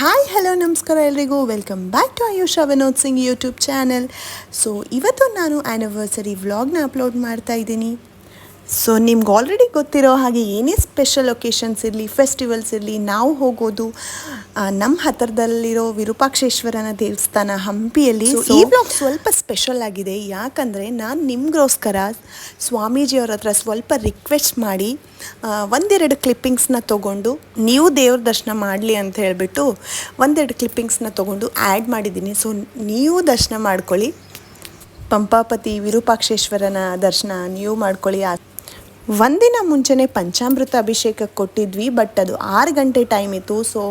Hi, hello, ನಮಸ್ಕಾರ ಎಲ್ರಿಗೂ. Welcome back to Ayusha Vinod Singh YouTube channel so ಇವತ್ತು ನಾನು ಆ್ಯನಿವರ್ಸರಿ ವ್ಲಾಗ್ನ ಅಪ್ಲೋಡ್ ಮಾಡ್ತಾ ಇದ್ದೀನಿ. ಸೊ ನಿಮ್ಗೆ ಆಲ್ರೆಡಿ ಗೊತ್ತಿರೋ ಹಾಗೆ ಏನೇ ಸ್ಪೆಷಲ್ ಒಕೇಶನ್ಸ್ ಇರಲಿ ಫೆಸ್ಟಿವಲ್ಸ್ ಇರಲಿ ನಾವು ಹೋಗೋದು ನಮ್ಮ ಹತ್ತಿರದಲ್ಲಿರೋ ವಿರೂಪಾಕ್ಷೇಶ್ವರನ ದೇವಸ್ಥಾನ ಹಂಪಿಯಲ್ಲಿ. ಈ ಬ್ಲಾಗ್ ಸ್ವಲ್ಪ ಸ್ಪೆಷಲ್ ಆಗಿದೆ. ಯಾಕಂದರೆ ನಾನು ನಿಮಗೋಸ್ಕರ ಸ್ವಾಮೀಜಿಯವ್ರ ಹತ್ರ ಸ್ವಲ್ಪ ರಿಕ್ವೆಸ್ಟ್ ಮಾಡಿ ಒಂದೆರಡು ಕ್ಲಿಪ್ಪಿಂಗ್ಸ್ನ ತೊಗೊಂಡು ನೀವು ದೇವ್ರ ದರ್ಶನ ಮಾಡಲಿ ಅಂತ ಹೇಳಿಬಿಟ್ಟು ಒಂದೆರಡು ಕ್ಲಿಪ್ಪಿಂಗ್ಸ್ನ ತೊಗೊಂಡು ಆ್ಯಡ್ ಮಾಡಿದ್ದೀನಿ. ಸೊ ನೀವು ದರ್ಶನ ಮಾಡ್ಕೊಳ್ಳಿ. ಪಂಪಾಪತಿ ವಿರೂಪಾಕ್ಷೇಶ್ವರನ ದರ್ಶನ ನೀವು ಮಾಡ್ಕೊಳ್ಳಿ. ಆ- ಒಂದಿನ ಮುಂಚೆನೇ ಪಂಚಾಮೃತ ಅಭಿಷೇಕಕ್ಕೆ ಕೊಟ್ಟಿದ್ವಿ ಬಟ್ ಅದು ಆರು ಗಂಟೆ ಟೈಮ್ ಇತ್ತು. ಸೊ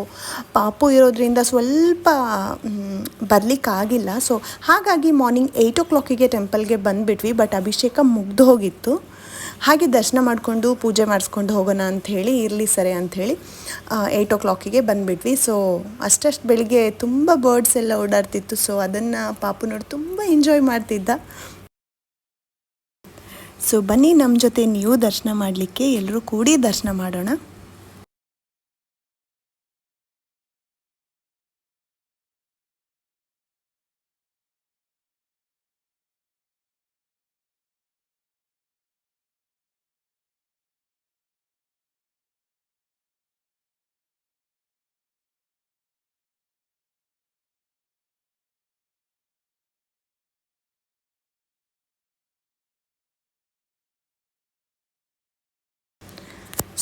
ಪಾಪು ಇರೋದ್ರಿಂದ ಸ್ವಲ್ಪ ಬರಲಿಕ್ಕಾಗಿಲ್ಲ ಸೊ ಹಾಗಾಗಿ ಮಾರ್ನಿಂಗ್ ಏಯ್ಟ್ ಓ ಕ್ಲಾಕಿಗೆ ಟೆಂಪಲ್ಗೆ ಬಂದುಬಿಟ್ವಿ ಬಟ್ ಅಭಿಷೇಕ ಮುಗ್ದು ಹೋಗಿತ್ತು. ಹಾಗೆ ದರ್ಶನ ಮಾಡಿಕೊಂಡು ಪೂಜೆ ಮಾಡಿಸ್ಕೊಂಡು ಹೋಗೋಣ ಅಂಥೇಳಿ ಇರಲಿ ಸರಿ ಅಂಥೇಳಿ ಏಯ್ಟ್ ಓ ಕ್ಲಾಕಿಗೆ ಬಂದುಬಿಟ್ವಿ. ಸೊ ಅಷ್ಟಷ್ಟು ಬೆಳಿಗ್ಗೆ ತುಂಬ ಬರ್ಡ್ಸ್ ಎಲ್ಲ ಓಡಾಡ್ತಿತ್ತು. ಸೊ ಅದನ್ನು ಪಾಪು ನೋಡಿ ತುಂಬ ಎಂಜಾಯ್ ಮಾಡ್ತಿದ್ದ. ಸೊ ಬನ್ನಿ ನಮ್ಮ ಜೊತೆ ನೀವು ದರ್ಶನ ಮಾಡಲಿಕ್ಕೆ ಎಲ್ಲರೂ ಕೂಡಿ ದರ್ಶನ ಮಾಡೋಣ.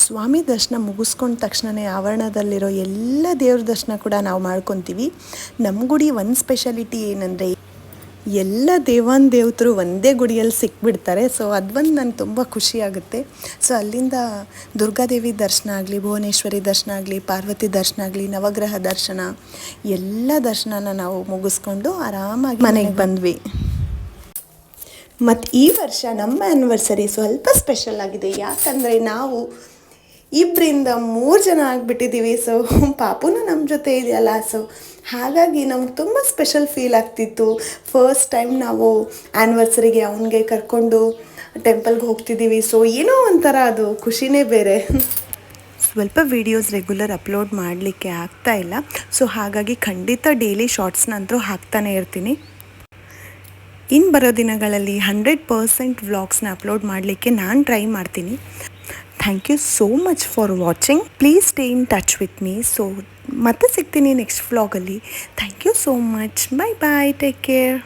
ಸ್ವಾಮಿ ದರ್ಶನ ಮುಗಿಸ್ಕೊಂಡ ತಕ್ಷಣವೇ ಆವರಣದಲ್ಲಿರೋ ಎಲ್ಲ ದೇವ್ರ ದರ್ಶನ ಕೂಡ ನಾವು ಮಾಡ್ಕೊತೀವಿ. ನಮ್ಮ ಗುಡಿ ಒಂದು ಸ್ಪೆಷಾಲಿಟಿ ಏನಂದರೆ ಎಲ್ಲ ದೇವಾನ್ ದೇವತರು ಒಂದೇ ಗುಡಿಯಲ್ಲಿ ಸಿಕ್ಬಿಡ್ತಾರೆ. ಸೊ ಅದೊಂದು ನನಗೆ ತುಂಬ ಖುಷಿಯಾಗುತ್ತೆ ಸೊ ಅಲ್ಲಿಂದ ದುರ್ಗಾದೇವಿ ದರ್ಶನ ಆಗಲಿ, ಭುವನೇಶ್ವರಿ ದರ್ಶನ ಆಗಲಿ, ಪಾರ್ವತಿ ದರ್ಶನ ಆಗಲಿ, ನವಗ್ರಹ ದರ್ಶನ ಎಲ್ಲ ದರ್ಶನನ ನಾವು ಮುಗಿಸ್ಕೊಂಡು ಆರಾಮಾಗಿ ಮನೆಗೆ ಬಂದ್ವಿ. ಮತ್ತು ಈ ವರ್ಷ ನಮ್ಮ ಆ್ಯನಿವರ್ಸರಿ ಸ್ವಲ್ಪ ಸ್ಪೆಷಲ್ ಆಗಿದೆ. ಯಾಕಂದರೆ ನಾವು ಇಬ್ಬರಿಂದ ಮೂರು ಜನ ಆಗಿಬಿಟ್ಟಿದ್ದೀವಿ ಸೊ ಪಾಪುನು ನಮ್ಮ ಜೊತೆ ಇದೆಯಲ್ಲ. ಸೊ ಹಾಗಾಗಿ ನಮ್ಗೆ ತುಂಬ ಸ್ಪೆಷಲ್ ಫೀಲ್ ಆಗ್ತಿತ್ತು. ಫಸ್ಟ್ ಟೈಮ್ ನಾವು ಆ್ಯನಿವರ್ಸರಿಗೆ ಅವನಿಗೆ ಕರ್ಕೊಂಡು ಟೆಂಪಲ್ಗೆ ಹೋಗ್ತಿದ್ದೀವಿ ಸೊ ಏನೋ ಒಂಥರ ಅದು, ಖುಷಿನೇ ಬೇರೆ. ಸ್ವಲ್ಪ ವೀಡಿಯೋಸ್ ರೆಗ್ಯುಲರ್ ಅಪ್ಲೋಡ್ ಮಾಡಲಿಕ್ಕೆ ಆಗ್ತಾ ಇಲ್ಲ. ಸೊ ಹಾಗಾಗಿ ಖಂಡಿತ ಡೈಲಿ ಶಾರ್ಟ್ಸ್ನಂತರೂ ಹಾಕ್ತಾನೆ ಇರ್ತೀನಿ. ಇನ್ನು ಬರೋ ದಿನಗಳಲ್ಲಿ ಹಂಡ್ರೆಡ್ ಪರ್ಸೆಂಟ್ ವ್ಲಾಗ್ಸ್ನ ಅಪ್ಲೋಡ್ ಮಾಡಲಿಕ್ಕೆ ನಾನು ಟ್ರೈ ಮಾಡ್ತೀನಿ. Thank you so much for watching please stay in touch with me so ಮತ್ತೆ ಸಿಗ್ತೀನಿ ನೆಕ್ಸ್ಟ್ ವ್ಲಾಗಲ್ಲಿ thank you so much bye bye take care